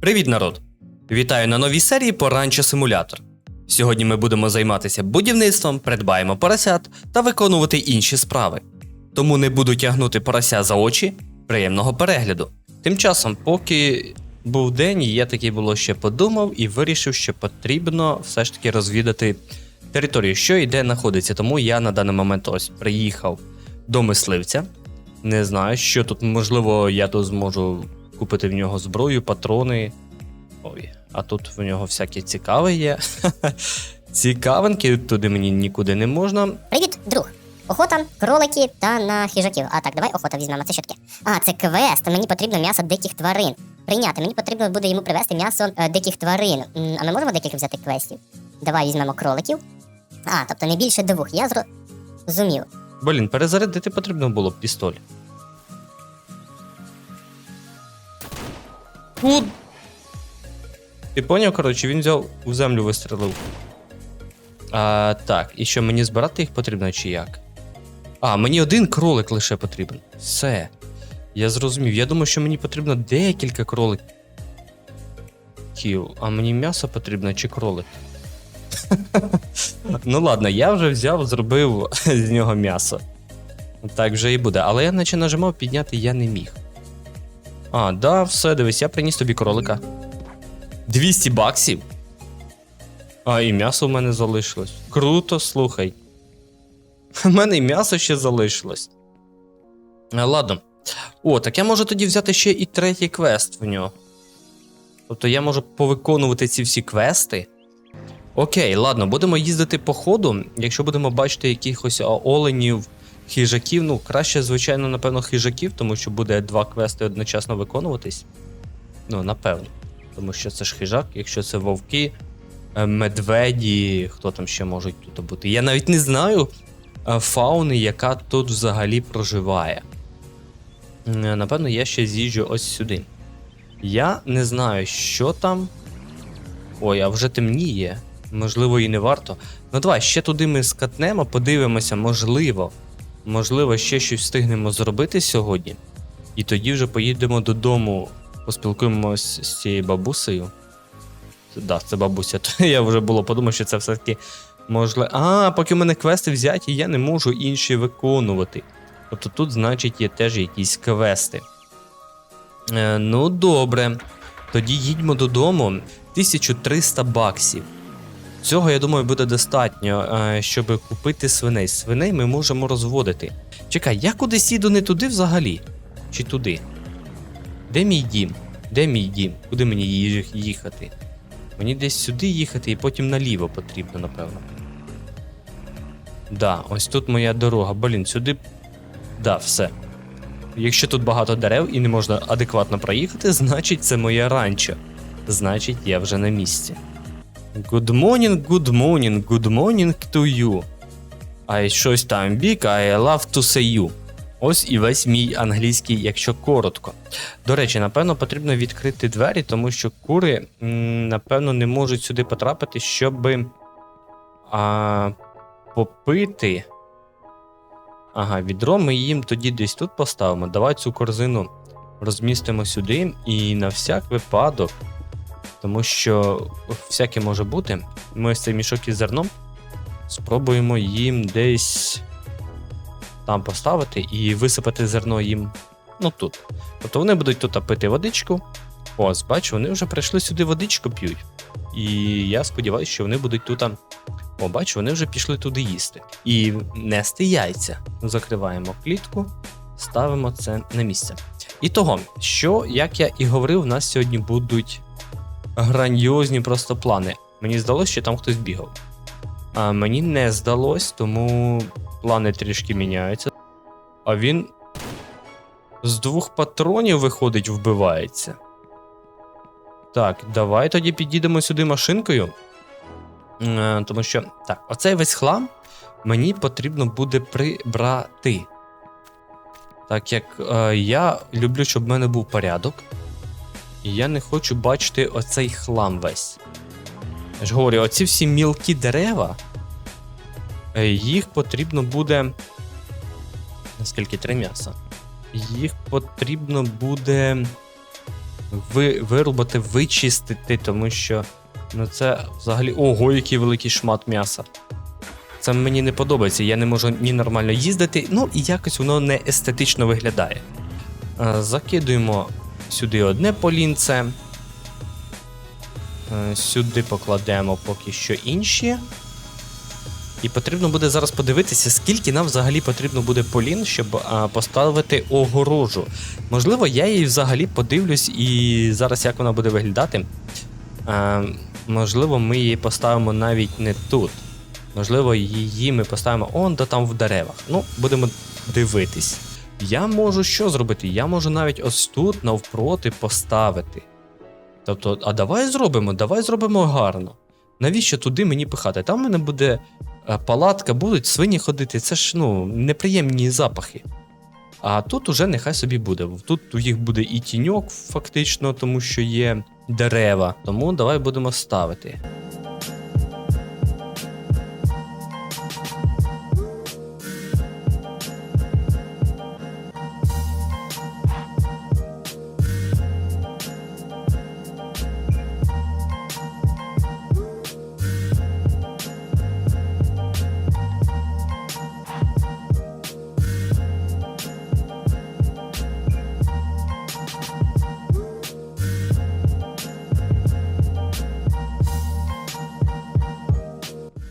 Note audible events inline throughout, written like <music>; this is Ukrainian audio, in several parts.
Привіт, народ! Вітаю на новій серії Поранчо Симулятор. Сьогодні ми будемо займатися будівництвом, придбаємо поросят та виконувати інші справи. Тому не буду тягнути порося за очі. Приємного перегляду. Тим часом, поки був день, я таки було ще подумав і вирішив, що потрібно все ж таки розвідати територію, що і де знаходиться. Тому я на даний момент ось приїхав до мисливця. Не знаю, що тут можливо, я тут зможу купити в нього зброю, патрони. Ой, а тут в нього всякі цікаве є. <laughs> Цікавинки, туди мені нікуди не можна. Привіт, друг. Охота, кролики та на хижаків. А так, давай охота візьмемо. Це що таке? А, це квест. Мені потрібно м'ясо диких тварин. Прийняти. Мені потрібно буде йому привезти м'ясо е, диких тварин. М, а ми можемо декілька взяти квестів? Давай візьмемо кроликів. А, тобто не більше двох. Я зрозумів. Блін, перезарядити потрібно було б пістоль. Фу. Ти поняв, коротше, він взяв у землю вистрелив. А, так, і що мені збирати їх потрібно чи як? А, мені один кролик лише потрібен. Все. Я зрозумів. Я думаю, що мені потрібно декілька кроликів. А мені м'ясо потрібно чи кролик? <laughs> Ну ладно, я вже взяв, зробив <laughs> з нього м'ясо. Так вже і буде. Але я наче нажимав підняти я не міг. А, да, все, дивись, я приніс тобі кролика. 200 баксів. А, і м'ясо в мене залишилось. Круто, слухай. <laughs> У мене і м'ясо ще залишилось. Ладно. О, так я можу тоді взяти ще і третій квест в нього. Тобто я можу повиконувати ці всі квести. Окей, ладно, будемо їздити по ходу. Якщо будемо бачити якихось оленів, хижаків, ну краще, звичайно, напевно, хижаків, тому що буде два квести одночасно виконуватись. Ну, напевно. Тому що це ж хижак, якщо це вовки, е, медведі, хто там ще можуть тут бути. Я навіть не знаю е, фауни, яка тут взагалі проживає. Е, Напевно, я ще з'їжджу ось сюди. Я не знаю, що там. Ой, а вже темніє. Можливо, і не варто. Ну давай, ще туди ми скатнемо, подивимося, можливо. Можливо, ще щось встигнемо зробити сьогодні. І тоді вже поїдемо додому, поспілкуємось з цією бабусею. Да, це бабуся. <laughs> То я вже було подумав, що це все-таки можливо. А, поки в мене квести взяті, я не можу інші виконувати. Тобто тут, значить, є теж якісь квести. Е, ну, добре. Тоді їдьмо додому. 1300 баксів. Цього, я думаю, буде достатньо, е, щоб купити свиней. Свиней ми можемо розводити. Чекай, я кудись їду не туди взагалі? Чи туди? Де мій дім? Де мій дім? Куди мені їхати? Мені десь сюди їхати і потім наліво потрібно, напевно. Да, ось тут моя дорога. Блін, сюди. Да, все. Якщо тут багато дерев і не можна адекватно проїхати, <laughs> значить це моє ранчо. Значить, я вже на місці. Good morning, good morning, good morning to you. I щось там big, I love to say you. Ось і весь мій англійський, якщо коротко. До речі, напевно, потрібно відкрити двері, тому що кури, напевно, не можуть сюди потрапити, щоб а, попити. Ага, відро ми їм тоді десь тут поставимо. Давай цю корзину розмістимо сюди і на всяк випадок. Тому що всяке може бути. Ми ось цей мішок із зерном спробуємо їм десь там поставити і висипати зерно їм. Ну тут. Тобто вони будуть тут пити водичку. Ось, бачу, вони вже прийшли сюди водичку п'ють. І я сподіваюся, що вони будуть тут. О, бачу, вони вже пішли туди їсти. І нести яйця. Закриваємо клітку, ставимо це на місце. І того, що, як я і говорив, у нас сьогодні будуть грандіозні просто плани. Мені здалося, що там хтось бігав. А мені не здалось, тому плани трішки міняються. А він з двох патронів виходить, вбивається. Так, давай тоді підійдемо сюди машинкою. Е, Тому що. Так, оцей весь хлам мені потрібно буде прибрати. Так як е, я люблю, щоб в мене був порядок. І я не хочу бачити оцей хлам весь. Я ж говорю, оці всі мілкі дерева. е, Їх потрібно буде. Наскільки три м'яса? Їх потрібно буде ви, вирубати, вичистити, тому що ну це взагалі. Ого, який великий шмат м'яса. Це мені не подобається. Я не можу ні нормально їздити, ну і якось воно не естетично виглядає. Е, Закидуємо сюди одне полінце. Е, Сюди покладемо поки що інші. І потрібно буде зараз подивитися, скільки нам взагалі потрібно буде полін, щоб а, поставити огорожу. Можливо, я її взагалі подивлюсь і зараз як вона буде виглядати. А, можливо, ми її поставимо навіть не тут. Можливо, її ми поставимо он до там в деревах. Ну, будемо дивитись. Я можу що зробити? Я можу навіть ось тут навпроти поставити. Тобто, а давай зробимо, давай зробимо гарно. Навіщо туди мені пихати? Там в мене буде е, палатка, будуть свині ходити. Це ж ну, неприємні запахи. А тут уже нехай собі буде. Тут у їх буде і тіньок, фактично, тому що є дерева. Тому давай будемо ставити.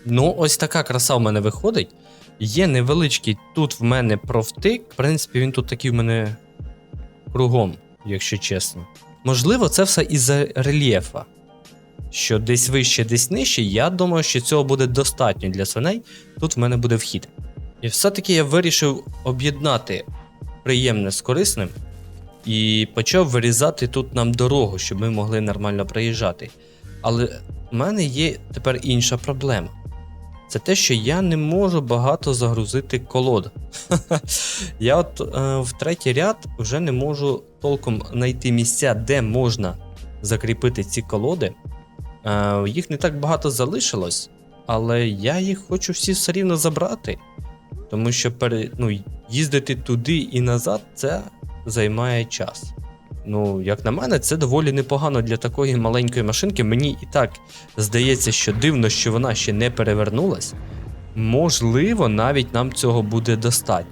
Ну, ось така краса в мене виходить. Є невеличкий тут в мене провтик. В принципі, він тут такий в мене кругом, якщо чесно. Можливо, це все із-за рельєфа. Що десь вище, десь нижче. Я думаю, що цього буде достатньо для свиней. Тут в мене буде вхід. І все-таки я вирішив об'єднати приємне з корисним і почав вирізати тут нам дорогу, щоб ми могли нормально проїжджати. Але в мене є тепер інша проблема. Це те, що я не можу багато загрузити колод. <laughs> я от е, в третій ряд вже не можу толком знайти місця, де можна закріпити ці колоди. Е, їх не так багато залишилось, але я їх хочу всі все рівно забрати. Тому що ну, їздити туди і назад це займає час. Ну, як на мене, це доволі непогано для такої маленької машинки. Мені і так здається, що дивно, що вона ще не перевернулась. Можливо, навіть нам цього буде достатньо.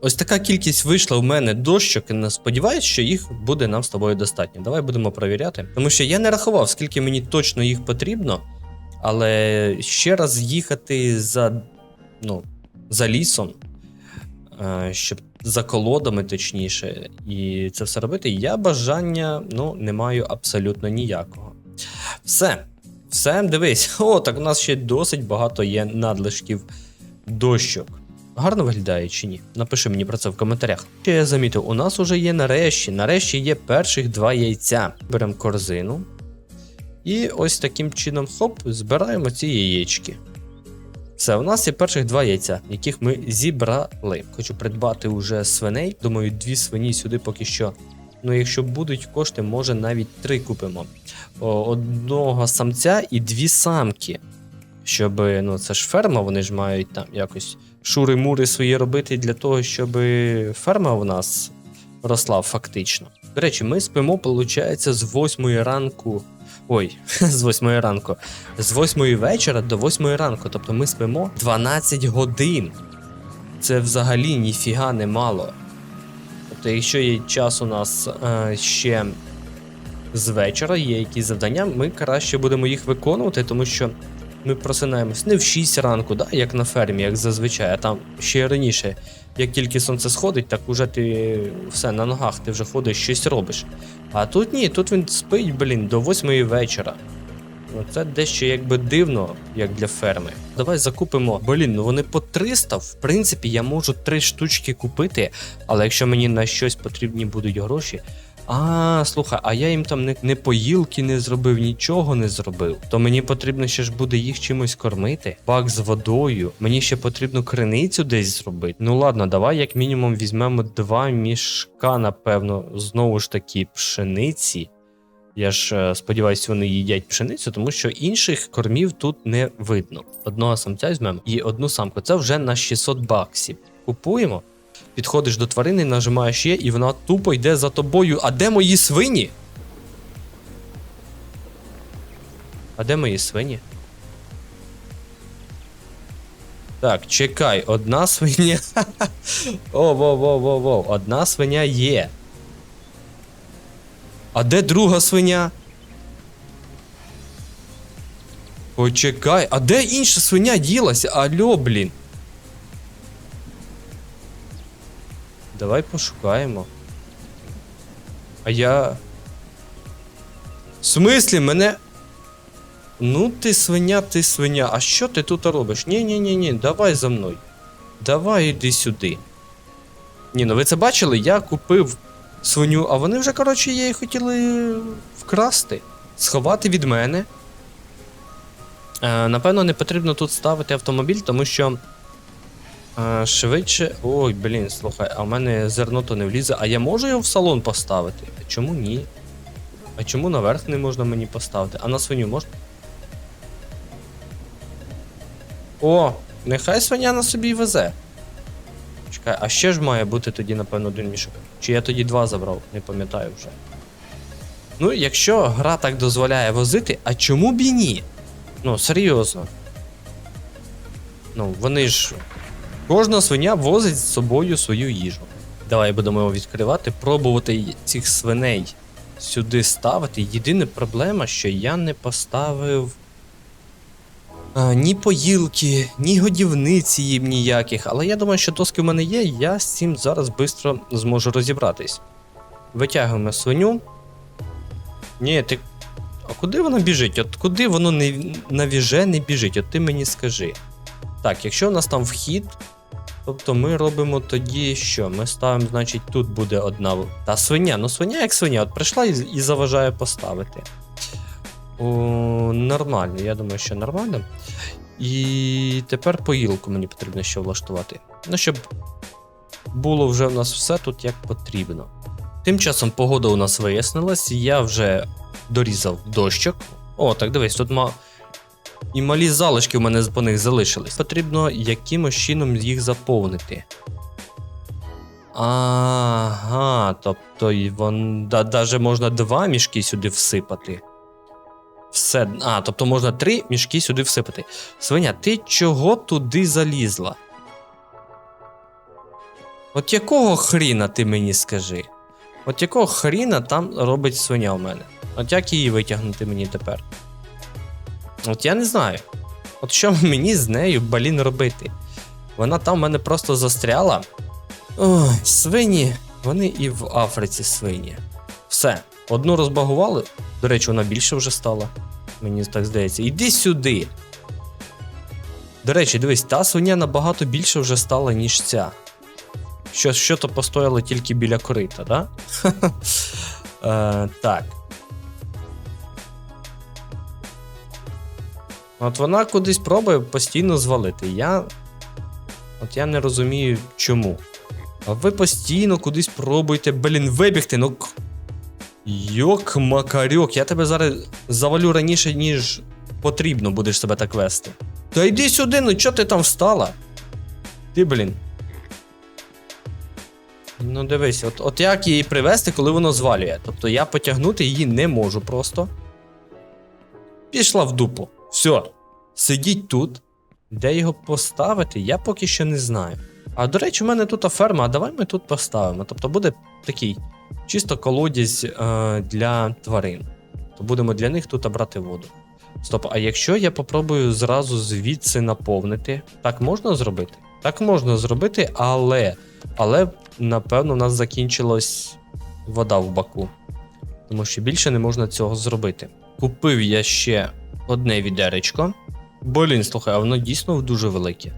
Ось така кількість вийшла в мене дощок, і сподіваюсь, що їх буде нам з тобою достатньо. Давай будемо перевіряти. Тому що я не рахував, скільки мені точно їх потрібно, але ще раз їхати за, ну, за лісом, щоб за колодами, точніше, і це все робити, я бажання ну, не маю абсолютно ніякого. Все. Все, дивись. <laughs> О, так у нас ще досить багато є надлишків дощок. Гарно виглядає чи ні? Напиши мені про це в коментарях. Ще я замітив, у нас уже є нарешті. Нарешті є перших два яйця. Беремо корзину. І ось таким чином, хоп, збираємо ці яєчки. Все, у нас є перших два яйця, яких ми зібрали. Хочу придбати уже свиней. Думаю, дві свині сюди поки що. Ну, якщо будуть кошти, може навіть три купимо. Одного самця і дві самки. Щоб, ну, це ж ферма, вони ж мають там якось шури-мури свої робити для того, щоб ферма у нас росла фактично. До речі, ми спимо, виходить, з 8 ранку. Ой, <laughs> з 8 ранку. З 8 вечора до 8 ранку. Тобто ми спимо 12 годин. Це взагалі ніфіга не мало. Тобто, якщо є час у нас е, ще з вечора, є якісь завдання, ми краще будемо їх виконувати, тому що ми просинаємось не в 6 ранку, да, як на фермі, як зазвичай, а там ще раніше. Як тільки сонце сходить, так уже ти все на ногах, ти вже ходиш, щось робиш. А тут ні, тут він спить, блін, до 8 вечора. Це дещо якби дивно, як для ферми. Давай закупимо. Блін, ну вони по 300. В принципі, я можу 3 штучки купити, але якщо мені на щось потрібні будуть гроші. А, слухай, а я їм там не, не поїлки не зробив, нічого не зробив. То мені потрібно ще ж буде їх чимось кормити. Бак з водою. Мені ще потрібно криницю десь зробити. Ну ладно, давай як мінімум візьмемо два мішка, напевно, знову ж таки, пшениці. Я ж е, сподіваюся, вони їдять пшеницю, тому що інших кормів тут не видно. Одного самця візьмемо і одну самку. Це вже на 600 баксів. Купуємо, підходиш до тварини, нажимаєш є, і вона тупо йде за тобою. А де мої свині? А де мої свині? Так, чекай, одна свиня. <laughs> О, во, во, во, во. Одна свиня є. А де друга свиня? Почекай, а де інша свиня ділася? Алло, блін. Давай пошукаємо. А я. В смислі, мене. Ну, ти свиня, ти свиня. А що ти тут робиш? Ні, ні, ні, ні, давай за мною. Давай іди сюди. Ні, ну ви це бачили? Я купив свиню, а вони вже, коротше, її хотіли вкрасти, сховати від мене. Е, напевно, не потрібно тут ставити автомобіль, тому що. Швидше. Ой, блін, слухай, а в мене зерно то не влізе. А я можу його в салон поставити? А чому ні? А чому наверх не можна мені поставити? А на свиню можна? О, нехай свиня на собі везе. Чекай, а ще ж має бути тоді, напевно, один мішок. Чи я тоді два забрав, не пам'ятаю вже. Ну, якщо гра так дозволяє возити, а чому б і ні? Ну, серйозно. Ну, вони ж. Кожна свиня возить з собою свою їжу. Давай будемо його відкривати, пробувати цих свиней сюди ставити. Єдина проблема, що я не поставив а, ні поїлки, ні годівниці їм ніяких. Але я думаю, що доски в мене є, я з цим зараз швидко зможу розібратись. Витягуємо свиню. Ні, ти. А куди воно біжить? От куди воно не навіже не біжить? От ти мені скажи. Так, якщо у нас там вхід, тобто ми робимо тоді що? Ми ставимо, значить, тут буде одна. Та свиня, ну свиня як свиня, от прийшла і, і заважає поставити. О, нормально, я думаю, що нормально. І тепер поїлку мені потрібно ще влаштувати. Ну, щоб було вже в нас все тут як потрібно. Тим часом погода у нас вияснилась, я вже дорізав дощок. О, так дивись, тут ма... і малі залишки в мене по них залишились. Потрібно якимось чином їх заповнити. Ага, тобто вон да, даже можна два мішки сюди всипати. Все. А, тобто можна три мішки сюди всипати. Свиня, ти чого туди залізла? От якого хріна ти мені скажи? От якого хріна там робить свиня у мене? От як її витягнути мені тепер? От я не знаю. От що <laughs> мені з нею, блін, робити? Вона там в мене просто застряла. Ой, свині, вони і в Африці свині. Все, одну розбагували. До речі, вона більше вже стала. Мені так здається. Іди сюди. До речі, дивись, та свиня набагато більше вже стала, ніж ця. Що, що то постояло тільки біля корита, да? <laughs> е, так. От вона кудись пробує постійно звалити. Я. От я не розумію, чому. А ви постійно кудись пробуєте, блін, вибігти, ну. Йок, макарьок, я тебе зараз завалю раніше, ніж потрібно будеш себе так вести. Та йди сюди, ну чого ти там встала? Ти, блін. Ну дивись, от, от як її привезти, коли воно звалює. Тобто я потягнути її не можу просто. Пішла в дупу. Все. Сидіть тут. Де його поставити, я поки що не знаю. А до речі, у мене тут ферма, а давай ми тут поставимо. Тобто буде такий чисто колодязь е, для тварин. То будемо для них тут брати воду. Стоп, а якщо я попробую зразу звідси наповнити, так можна зробити? Так можна зробити, але. Але, напевно, у нас закінчилась вода в баку. Тому що більше не можна цього зробити. Купив я ще одне відеречко. Блін, слухай, а воно дійсно дуже велике.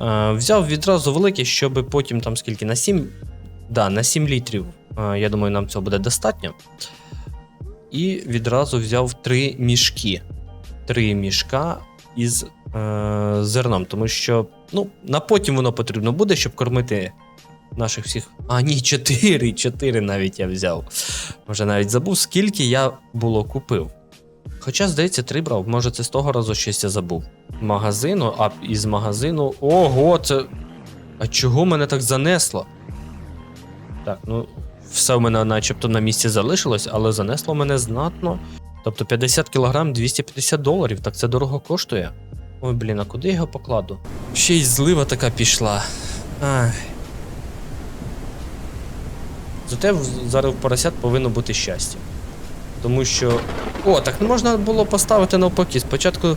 Е, взяв відразу велике, щоб потім там скільки? На 7. Да, на 7 літрів. Е, я думаю, нам цього буде достатньо. І відразу взяв три мішки. Три мішка із е, зерном, тому що ну, на потім воно потрібно буде, щоб кормити наших всіх. А, ні, чотири, чотири навіть я взяв. Вже навіть забув, скільки я було купив. Хоча, здається, три брав, може це з того разу щось я забув. Магазину, а із магазину. Ого, це. А чого мене так занесло? Так, ну, все в мене начебто на місці залишилось, але занесло мене знатно. Тобто 50 кг 250 доларів, так це дорого коштує. Ой, блін, а куди я його покладу? Ще й злива така пішла. Ай. Зате зараз в поросят повинно бути щастя. Тому що. О, так можна було поставити навпаки. Спочатку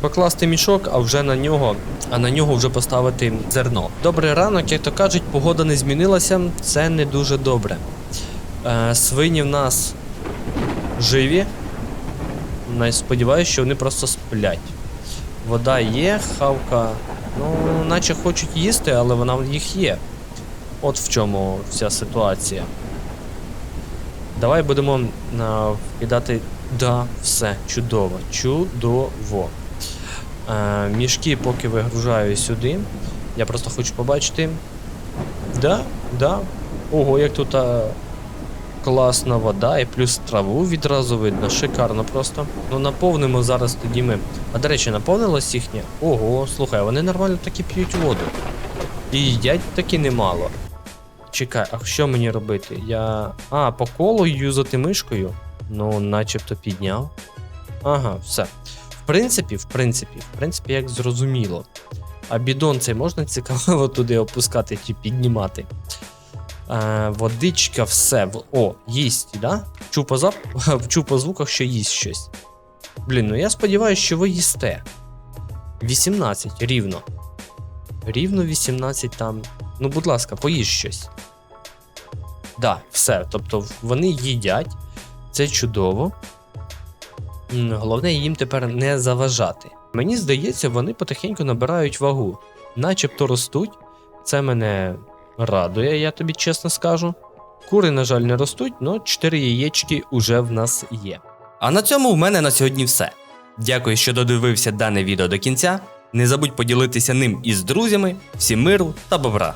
покласти мішок, а вже на нього, а на нього вже поставити зерно. Добрий ранок, як то кажуть, погода не змінилася, це не дуже добре. Е, свині в нас живі. Сподіваюсь, що вони просто сплять. Вода є, хавка. Ну, наче хочуть їсти, але вона в їх є. От в чому вся ситуація. Давай будемо а, кидати. Да, все, чудово, чудово. Е, мішки поки вигружаю сюди. Я просто хочу побачити. Да, да. Ого, як тут а, класна вода, і плюс траву відразу видно. Шикарно просто. Ну наповнимо зараз тоді ми. А до речі, наповнилось їхнє? Ого, слухай, вони нормально таки п'ють воду. І їдять таки немало. Чекай, а що мені робити? Я. А, по колу юзати мишкою? Ну, начебто підняв. Ага, все. В принципі, в принципі, в принципі, як зрозуміло. А бідон цей можна цікаво <laughs> туди опускати чи піднімати. Е, водичка, все. О, їсть, да? Чу по, зап... <laughs> Чу по звуках, що їсть щось. Блін, ну я сподіваюся, що ви їсте. 18, рівно. Рівно 18 там. Ну, будь ласка, поїж щось. Да, все. Тобто вони їдять. Це чудово. Головне їм тепер не заважати. Мені здається, вони потихеньку набирають вагу, начебто ростуть. Це мене радує, я тобі чесно скажу. Кури, на жаль, не ростуть, але 4 яєчки уже в нас є. А на цьому в мене на сьогодні все. Дякую, що додивився дане відео до кінця. Не забудь поділитися ним із друзями. Всім миру та бобра!